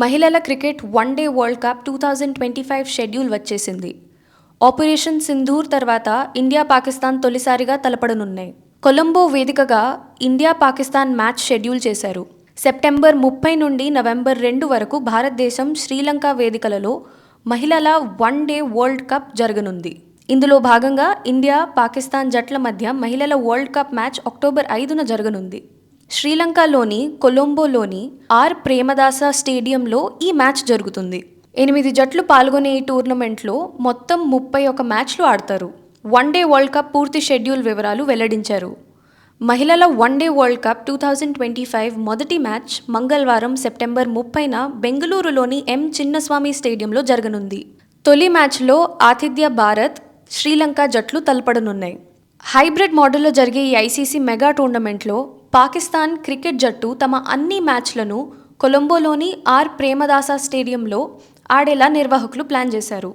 మహిళల cricket one day world cup two thousand twenty five schedule వచ్చేసింది. Operation Sindoor తర్వాత India Pakistan తొలిసారిగా తలపడనున్నాయి. కొలంబో వేదికగా ఇండియా పాకిస్తాన్ మ్యాచ్ షెడ్యూల్ చేశారు. సెప్టెంబర్ ముప్పై నుండి నవంబర్ రెండు వరకు భారతదేశం శ్రీలంక వేదికలలో మహిళల వన్ డే వరల్డ్ కప్ జరగనుంది. ఇందులో భాగంగా ఇండియా పాకిస్తాన్ జట్ల మధ్య మహిళల వరల్డ్ కప్ మ్యాచ్ అక్టోబర్ ఐదున జరగనుంది. శ్రీలంకలోని కొలంబోలోని ఆర్. ప్రేమదాస స్టేడియంలో ఈ మ్యాచ్ జరుగుతుంది. ఎనిమిది జట్లు పాల్గొనే ఈ టోర్నమెంట్లో మొత్తం ముప్పై ఒక మ్యాచ్లు ఆడతారు. వన్ డే వరల్డ్ కప్ పూర్తి షెడ్యూల్ వివరాలు వెల్లడించారు. మహిళల one day world cup two thousand twenty five మొదటి మ్యాచ్ మంగళవారం సెప్టెంబర్ ముప్పైన బెంగళూరులోని ఎం. చిన్నస్వామి స్టేడియంలో జరగనుంది. తొలి మ్యాచ్లో ఆతిథ్య భారత్ శ్రీలంక జట్లు తలపడనున్నాయి. హైబ్రిడ్ మోడల్లో జరిగే ఈ ఐసీసీ మెగా టోర్నమెంట్లో పాకిస్తాన్ క్రికెట్ జట్టు తమ అన్ని మ్యాచ్లను కొలంబోలోని ఆర్ ప్రేమదాస స్టేడియంలో ఆడేలా నిర్వాహకులు ప్లాన్ చేశారు.